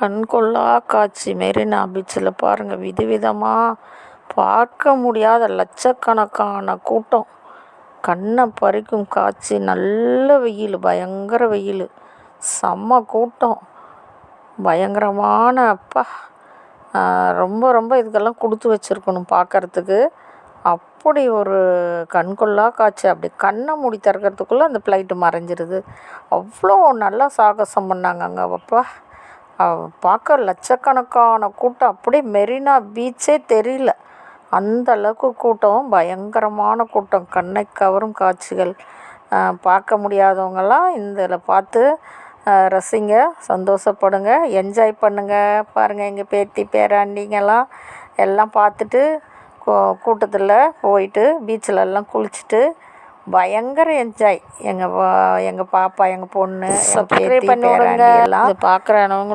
கண்கொள்ளா காட்சி மெரினா பீச்சில் பாருங்கள் விதவிதமாக பார்க்க முடியாத லட்சக்கணக்கான கூட்டம். கண்ணை பறிக்கும் காட்சி நல்ல வெயில் பயங்கர வெயில். செம்ம கூட்டம். பயங்கரமான அப்பா ரொம்ப ரொம்ப இதுக்கெல்லாம் கொடுத்து வச்சுருக்கணும் பார்க்குறதுக்கு அப்படி ஒரு கண்கொள்ளா காட்சி அப்படி கண்ணை மூடி திறக்கிறதுக்குள்ளே அந்த ஃப்ளைட்டு மறைஞ்சிருது. அவ்வளோ நல்லா சாகசம் பண்ணாங்க அங்கே அப்பா. பார்க்க லட்சக்கணக்கான கூட்டம். அப்படியே மெரினா பீச்சே தெரியல. அந்த அளவுக்கு கூட்டம். பயங்கரமான கூட்டம். கண்ணை கவரும் காட்சிகள். பார்க்க முடியாதவங்கெல்லாம் இதில் பார்த்து ரசிங்க சந்தோஷப்படுங்க என்ஜாய் பண்ணுங்கள் பாருங்கள் எங்கள் பேத்தி பேராண்டிங்கெல்லாம் எல்லாம் பார்த்துட்டு கூட்டத்தில் போயிட்டு பீச்சில் எல்லாம் குளிச்சுட்டு பயங்கர என்ஜாய் எங்கள் எங்கள் பாப்பா எங்கள் பொண்ணு பேராண்டி எல்லாம் பார்க்குறவங்களும்